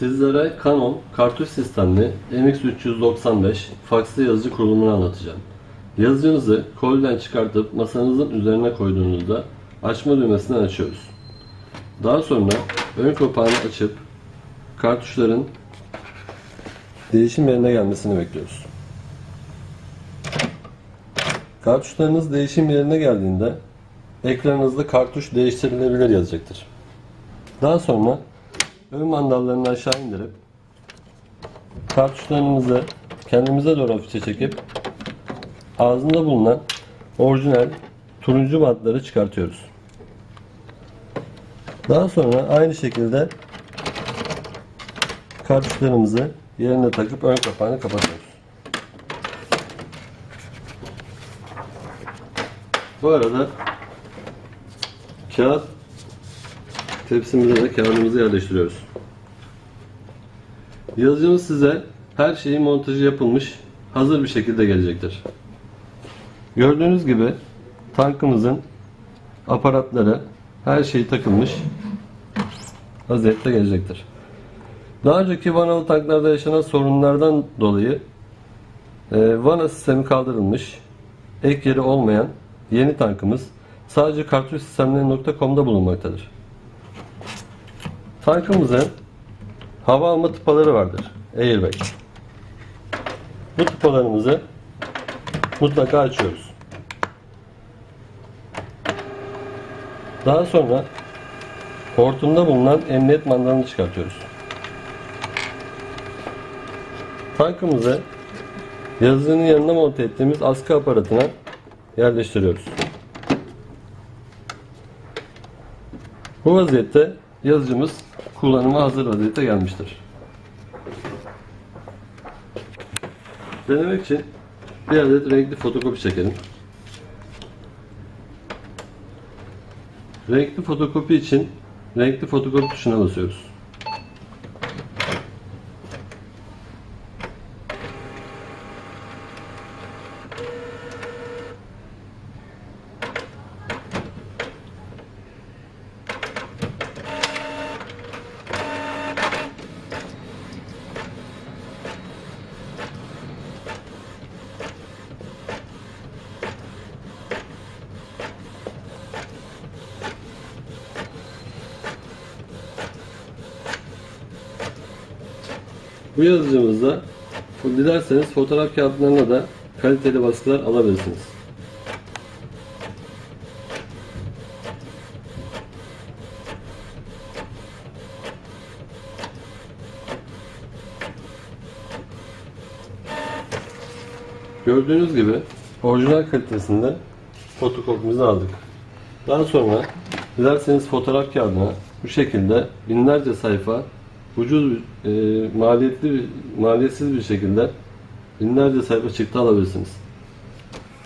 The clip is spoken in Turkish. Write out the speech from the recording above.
Sizlere Canon kartuş sistemli MX395 fakslı yazıcı kurulumunu anlatacağım. Yazıcınızı koliden çıkartıp masanızın üzerine koyduğunuzda açma düğmesini açıyoruz. Daha sonra ön kapağını açıp kartuşların değişim yerine gelmesini bekliyoruz. Kartuşlarınız değişim yerine geldiğinde ekranınızda kartuş değiştirilebilir yazacaktır. Daha sonra ön mandallarını aşağı indirip kartuşlarımızı kendimize doğru hafifçe çekip ağzında bulunan orijinal turuncu bantları çıkartıyoruz. Daha sonra aynı şekilde kartuşlarımızı yerine takıp ön kapağını kapatıyoruz. Bu arada kağıt tepsimize de kağıdımızı yerleştiriyoruz. Yazıcımız size her şeyi montajı yapılmış hazır bir şekilde gelecektir. Gördüğünüz gibi tankımızın aparatları her şey takılmış vaziyette gelecektir. Daha önceki vanalı tanklarda yaşanan sorunlardan dolayı e, vana sistemi kaldırılmış, ek yeri olmayan yeni tankımız sadece kartuş sistemleri.com'da bulunmaktadır. Tankımızın hava alma tıpaları vardır. Airbag. Bu tıpalarımızı mutlaka açıyoruz. Daha sonra hortumda bulunan emniyet mandalını çıkartıyoruz. Tankımızı yazıcının yanına monte ettiğimiz askı aparatına yerleştiriyoruz. Bu vaziyette yazıcımız kullanıma hazır vaziyete gelmiştir. Denemek için bir adet renkli fotokopi çekelim. Renkli fotokopi için renkli fotokopi tuşuna basıyoruz. Bu yazıcımızda dilerseniz fotoğraf kağıtlarına da kaliteli baskılar alabilirsiniz. Gördüğünüz gibi orijinal kalitesinde fotokopimizi aldık. Daha sonra dilerseniz fotoğraf kağıdına bu şekilde binlerce sayfa ucuz e, maliyetli maliyetsiz bir şekilde binlerce sayfa çıktı alabilirsiniz.